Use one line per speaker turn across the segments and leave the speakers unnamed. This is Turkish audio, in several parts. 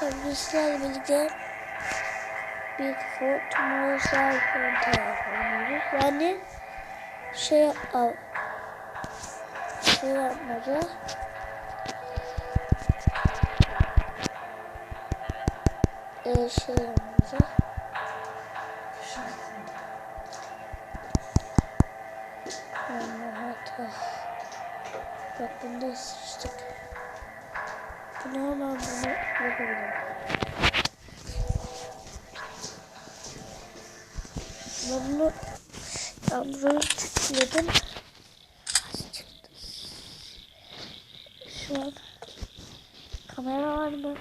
Arkadaşlar biz sizlerle birlikte Bigfoot Mosel Hunter oynuyoruz. Yani şey al şey yapmadı. Ee, şey yapmadı. Bak bunda sıçtık. Hemen bunu yapabilirim. Ben bunu buraya tıkladım. Şu an kamera var mı?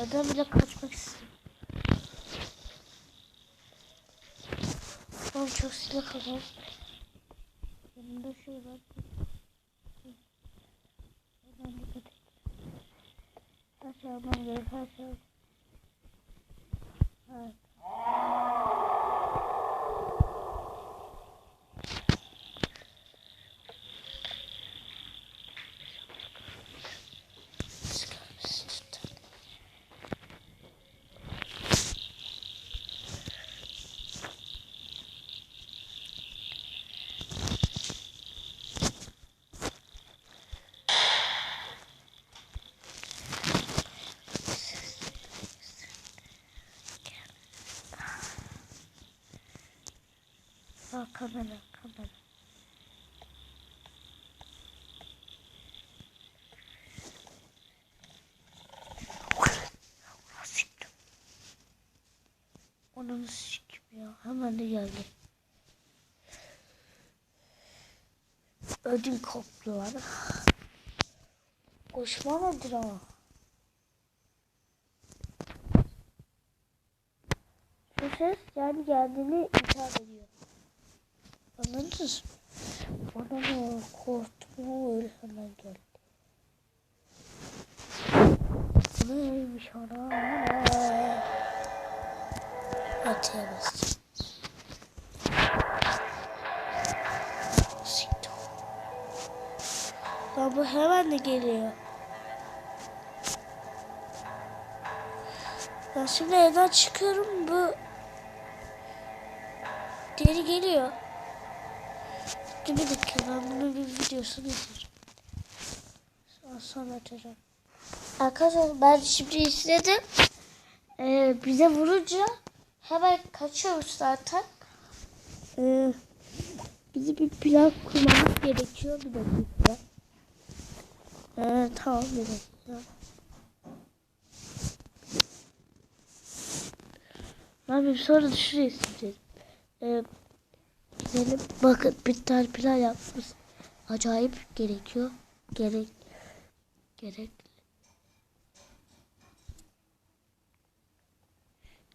Nereden bile kaçmak istedim. Oğlum çok silah kazan. Yanımda şey var. Oradan dikkat et. Her almam gerek, her şey. Evet. Kamera, kamera. Onun sikim ya. Hemen de geldi. Ödüm koptu var. Koşma nedir ama? Bu ses yani kendini ithal ediyor. Mı? Bana ne korktum öyle hemen geldi. Neymiş ana? Atıya bastım. Lan bu hemen de geliyor. Ben şimdi evden çıkıyorum bu geri geliyor. Bir dakika ben bunun bir videosunu izleyeceğim. Sonra, açacağım. Arkadaşlar ben şimdi izledim. Ee, bize vurunca hemen kaçıyoruz zaten. Ee, bizi bir plan kurmamız gerekiyor bir dakika. Ee, tamam bir dakika. Ben bir sonra sileceğim. Ee, gidelim. Bakın bir tane plan yapmış. Acayip gerekiyor. Gerek. Gerek.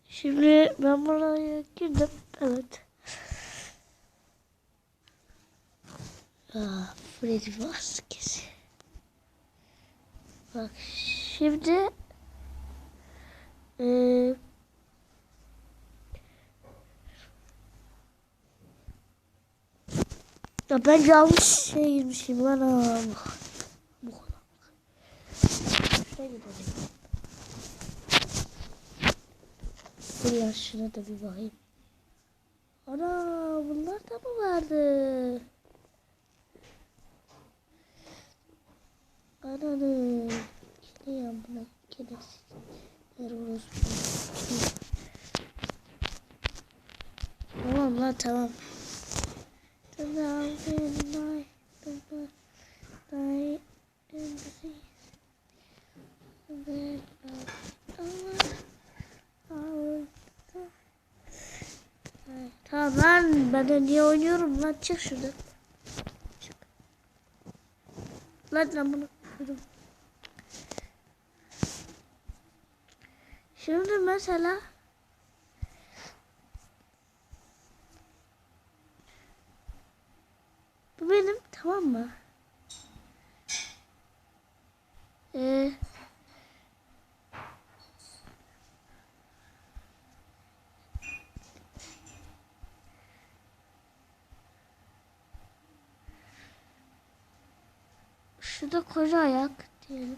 Şimdi ben buraya girdim. Evet. Ah, Freddy maskesi. Bak şimdi eee Ya ben yanlış şey girmişim lan ha. Bu şuna da bir bakayım. Ana bunlar da mı vardı? Ananı. Ne ya buna? Ver orospu. Tamam lan tamam. Tamam lan ben de niye oynuyorum lan çık şuradan. Çık. Lan lan bunu. Şuradan. Şimdi mesela bu benim tamam mı? Ee, şurada koca ayak diyelim.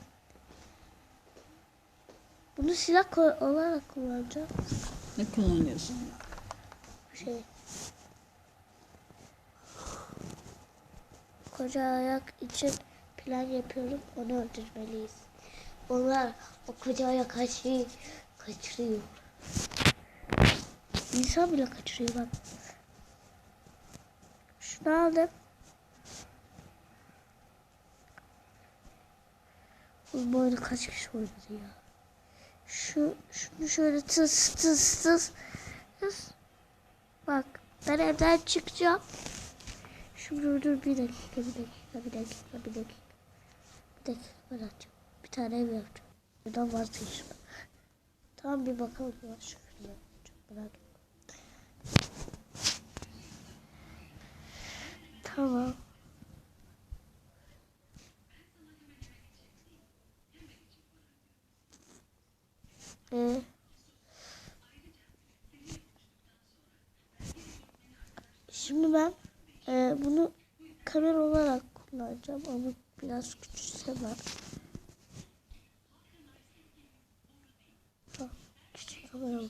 Bunu silah olarak kullanacağım.
Ne kullanıyorsun?
Şey. Koca ayak için plan yapıyorum. Onu öldürmeliyiz. Onlar o koca ayak her şeyi kaçırıyor. İnsan bile kaçırıyor bak. Şunu aldım. Bu oyunu kaç kişi oynadı ya? Şu şunu şöyle tıs tıs tıs tıs. Bak ben evden çıkacağım. Şimdi dur bir dakika bir dakika bir dakika bir dakika. Bir dakika ben açacağım. Bir tane ev yapacağım. Buradan vazgeçtim. Tamam bir bakalım filme. Çok merak ettim. Tamam. Ee, şimdi ben e, bunu kamera olarak kullanacağım ama biraz küçülse. Ha, küçük kamera.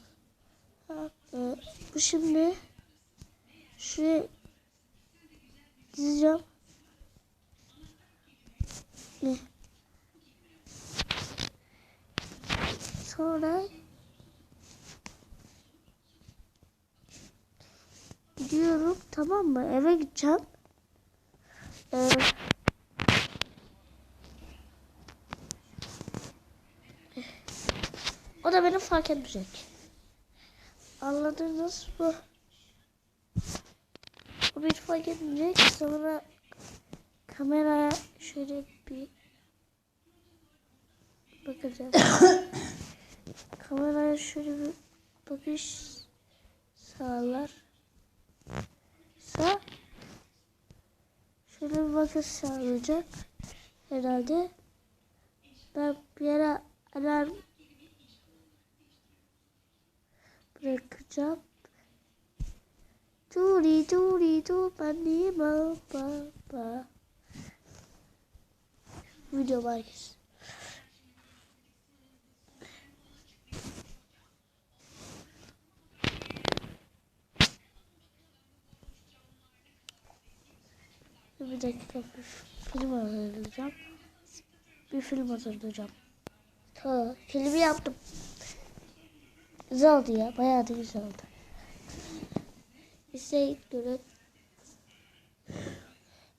Ha, e, bu şimdi şuraya dizeceğim. Ne? Sonra gidiyorum tamam mı? Eve gideceğim. Ee, o da beni fark etmeyecek. Anladınız mı? O beni fark etmeyecek. Sonra kameraya şöyle bir bakacağım. kameraya şöyle bir bakış sağlar. Sa şöyle bir bakış sağlayacak herhalde. Ben bir yere alarm bırakacağım. Duri duri du bani ba ba ba. Video var. Bir dakika bir film hazırlayacağım. Bir film hazırlayacağım. Ha, filmi yaptım. Güzel oldu ya. Bayağı da güzel oldu. İsteyin görün.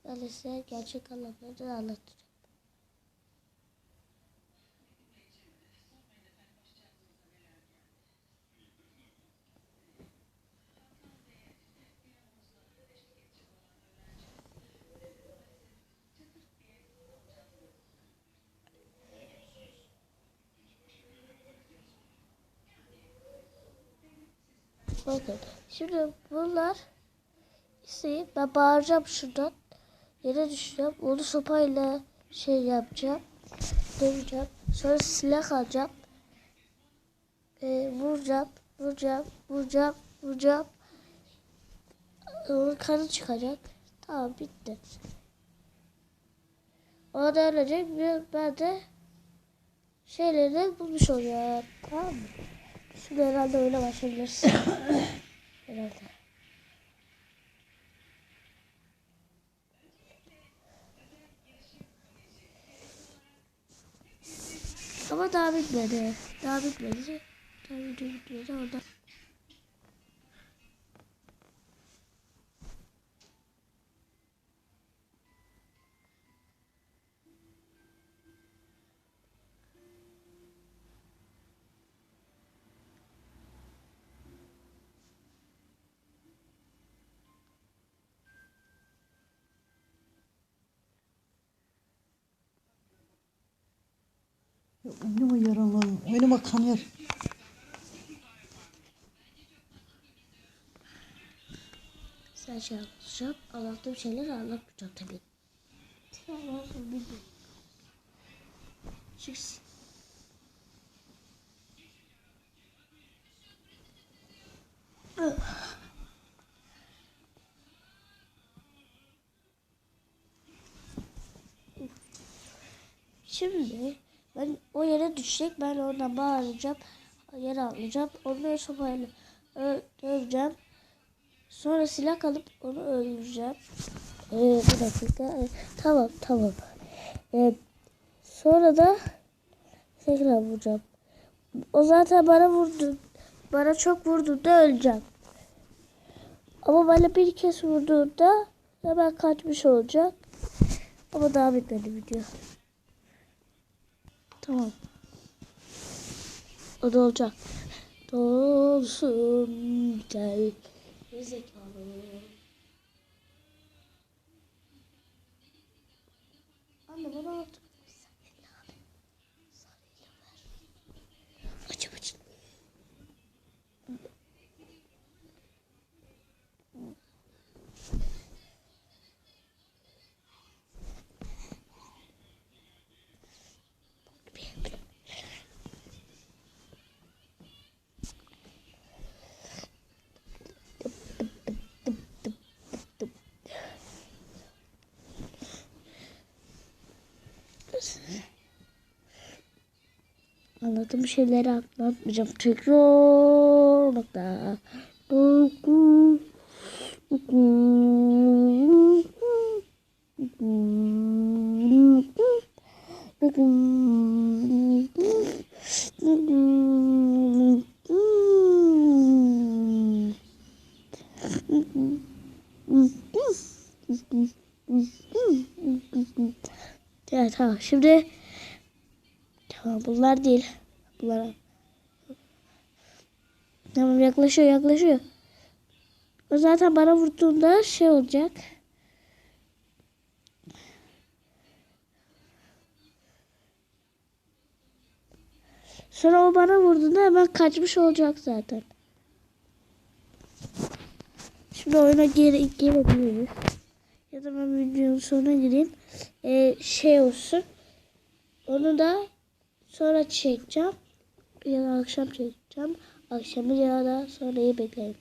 Ben size gerçek anlamda anlatacağım. Bakın. Şimdi bunlar işte ben bağıracağım şuradan. Yere düşeceğim. Onu sopayla şey yapacağım. Döveceğim. Sonra silah alacağım. Ee, vuracağım. Vuracağım. Vuracağım. Vuracağım. Onun kanı çıkacak. Tamam bitti. O da ölecek. Ben de şeyleri bulmuş olacağım. Tamam mı? Şimdi herhalde öyle başlayabiliriz. herhalde. Ama daha bitmedi. Daha bitmedi. Daha video bitmedi. Orada
Oynama yaralarım. Oynama kanıyor.
Sen şey anlatacağım. Anlattığım şeyleri anlatmayacağım tabii. Tamam, bilmiyorum. Çıksın. Şimdi ben o yere düşecek. Ben oradan bağıracağım. Yere atlayacağım. Onu sopayla ö- döveceğim. Sonra silah alıp onu öldüreceğim. Ee, bir dakika. Ee, tamam tamam. Ee, sonra da tekrar vuracağım. O zaten bana vurdu. Bana çok vurduğunda öleceğim. Ama bana bir kez vurduğunda hemen kaçmış olacak. Ama daha bitmedi video. Tamam. O da olacak. Dolsun gel. Anne bana artık. Anladığım şeyleri anlatmayacağım. Tekrar nokta. Evet tamam şimdi Tamam bunlar değil. Bunlar. Tamam yaklaşıyor yaklaşıyor. O zaten bana vurduğunda şey olacak. Sonra o bana vurduğunda hemen kaçmış olacak zaten. Şimdi oyuna geri girebiliriz. Ya da ben videonun sonuna gireyim. Ee, şey olsun. Onu da sonra çekeceğim. Ya da akşam çekeceğim. Akşamı ya da sonrayı bekleyin.